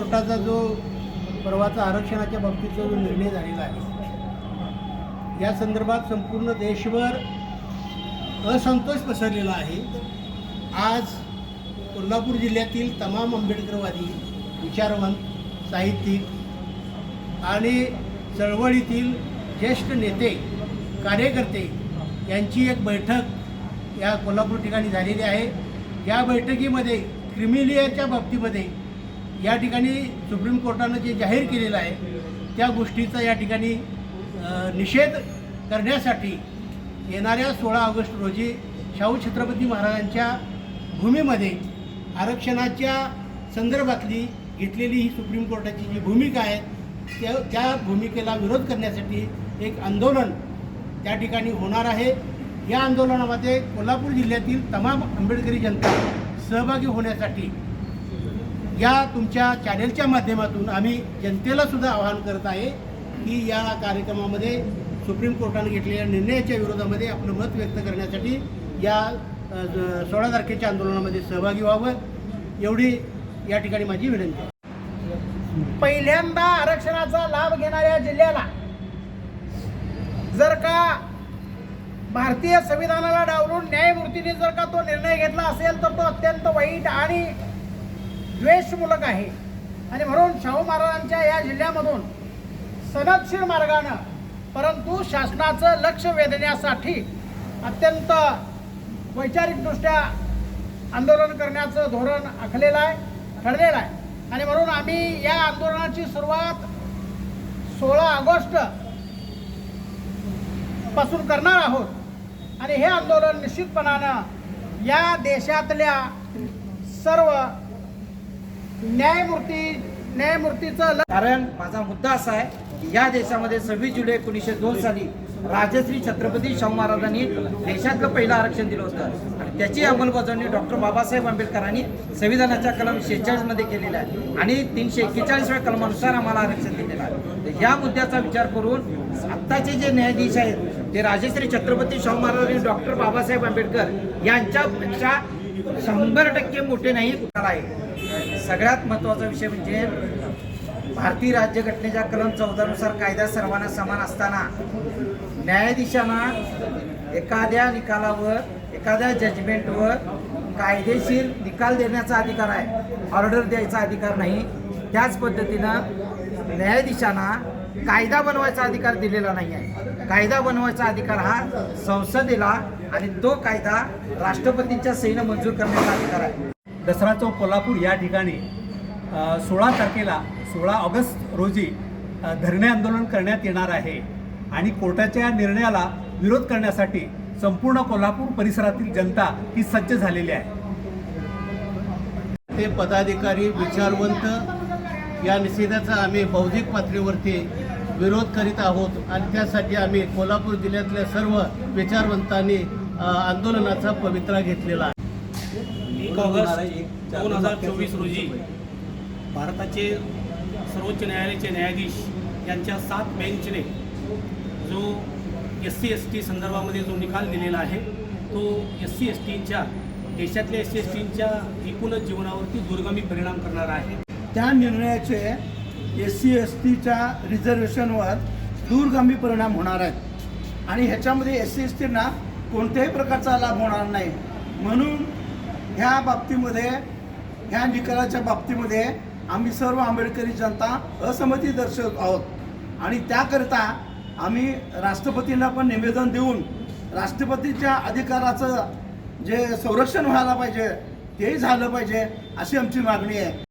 कोर्टाचा जो परवाचा आरक्षणाच्या बाबतीचा जो निर्णय झालेला आहे या संदर्भात संपूर्ण देशभर असंतोष पसरलेला आहे. आज कोल्हापूर जिल्ह्यातील तमाम आंबेडकरवादी विचारवंत साहित्यिक आणि चळवळीतील ज्येष्ठ नेते कार्यकर्ते यांची एक बैठक या कोल्हापूर ठिकाणी झालेली आहे. या बैठकीमध्ये क्रिमिलियाच्या बाबतीमध्ये या ठिकाणी सुप्रीम कोर्टानं जे जाहीर केलेलं आहे त्या गोष्टीचा या ठिकाणी निषेध करण्यासाठी येणाऱ्या सोळा ऑगस्ट रोजी शाहू छत्रपती महाराजांच्या भूमीमध्ये आरक्षणाच्या संदर्भातली घेतलेली ही सुप्रीम कोर्टाची जी भूमिका आहे त्या त्या भूमिकेला विरोध करण्यासाठी एक आंदोलन त्या ठिकाणी होणार आहे. या आंदोलनामध्ये कोल्हापूर जिल्ह्यातील तमाम आंबेडकरी जनता सहभागी होण्यासाठी या तुमच्या चॅनेलच्या माध्यमातून आम्ही जनतेला सुद्धा आवाहन करत आहे की या कार्यक्रमामध्ये सुप्रीम कोर्टाने घेतलेल्या निर्णयाच्या विरोधामध्ये आपलं मत व्यक्त करण्यासाठी या सोळा तारखेच्या आंदोलनामध्ये सहभागी व्हावं. एवढी या ठिकाणी माझी विनंती आहे. पहिल्यांदा आरक्षणाचा लाभ घेणाऱ्या जिल्ह्याला जर का भारतीय संविधानाला डावलून न्यायमूर्तीने जर का तो निर्णय घेतला असेल तर तो अत्यंत वाईट आणि द्वेषमूलक आहे. आणि म्हणून शाहू महाराजांच्या या जिल्ह्यामधून सनदशीर मार्गानं परंतु शासनाचं लक्ष वेधण्यासाठी अत्यंत वैचारिकदृष्ट्या आंदोलन करण्याचं धोरण आखलेलं आहे ठरलेलं आहे. आणि म्हणून आम्ही या आंदोलनाची सुरुवात सोळा ऑगस्टपासून करणार आहोत. आणि हे आंदोलन निश्चितपणानं या देशातल्या सर्व न्यायमूर्ती न्यायमूर्तीचं कारण माझा मुद्दा असा आहे की या देशामध्ये सव्वीस जुलै एकोणीसशे दोन साली राजश्री छत्रपती शाहू महाराजांनी देशातलं पहिलं आरक्षण दिलं होतं. आणि त्याची अंमलबजावणी डॉक्टर बाबासाहेब आंबेडकरांनी संविधानाच्या कलम शेहेचाळीसमध्ये केलेला आहे. आणि तीनशे एक्केचाळीसव्या कलमानुसार आम्हाला आरक्षण दिलेलं आहे. या मुद्द्याचा विचार करून आत्ताचे जे न्यायाधीश आहेत ते राजश्री छत्रपती शाहू महाराज आणि डॉक्टर बाबासाहेब आंबेडकर यांच्यापेक्षा शंभर टक्के मोठे नाही आहे सगळ्यात महत्त्वाचा विषय म्हणजे भारतीय राज्यघटनेच्या कलम चौदानुसार कायदा सर्वांना समान असताना न्यायाधीशांना एखाद्या निकालावर एखाद्या जजमेंटवर कायदेशीर निकाल देण्याचा अधिकार आहे. ऑर्डर द्यायचा अधिकार नाही. त्याच पद्धतीनं न्यायाधीशांना कायदा बनवायचा अधिकार दिलेला नाही आहे. कायदा बनवायचा अधिकार हा संसदेला आणि तो कायदा राष्ट्रपतींच्या सहीनं मंजूर करण्याचा अधिकार आहे. दसरा चौक कोल्हापूर या ठिकाणी सोळा तारखेला सोळा ऑगस्ट रोजी धरणे आंदोलन करण्यात येणार आहे. आणि कोर्टाच्या या निर्णयाला विरोध करण्यासाठी संपूर्ण कोल्हापूर परिसरातील जनता ही सज्ज झालेली आहे. ते पदाधिकारी विचारवंत या निषेधाचा आम्ही बौद्धिक पातळीवरती विरोध करीत आहोत. आणि त्यासाठी आम्ही कोल्हापूर जिल्ह्यातल्या सर्व विचारवंतांनी आंदोलनाचा पवित्रा घेतलेला आहे. एक ऑगस्ट दोन हजार चोवीस रोजी भारताचे सर्वोच्च न्यायालयाचे न्यायाधीश यांच्या सात बेंचने जो एस सी एस टी संदर्भामध्ये जो निकाल दिलेला आहे तो एस सी एस टीच्या देशातल्या एस सी एस टीच्या एकूणच जीवनावरती दुर्गमी परिणाम करणार आहे. त्या निर्णयाचे एस सी एस टीच्या रिझर्वेशनवर दूरगामी परिणाम होणार आहेत. आणि ह्याच्यामध्ये एस सी एस टीना कोणत्याही प्रकारचा लाभ होणार नाही. म्हणून ह्या बाबतीमध्ये ह्या निकालाच्या बाबतीमध्ये आम्ही सर्व आंबेडकरी जनता असहमती दर्शवत आहोत. आणि त्याकरिता आम्ही राष्ट्रपतींना पण निवेदन देऊन राष्ट्रपतीच्या अधिकाराचं जे संरक्षण व्हायला पाहिजे तेही झालं पाहिजे अशी आमची मागणी आहे.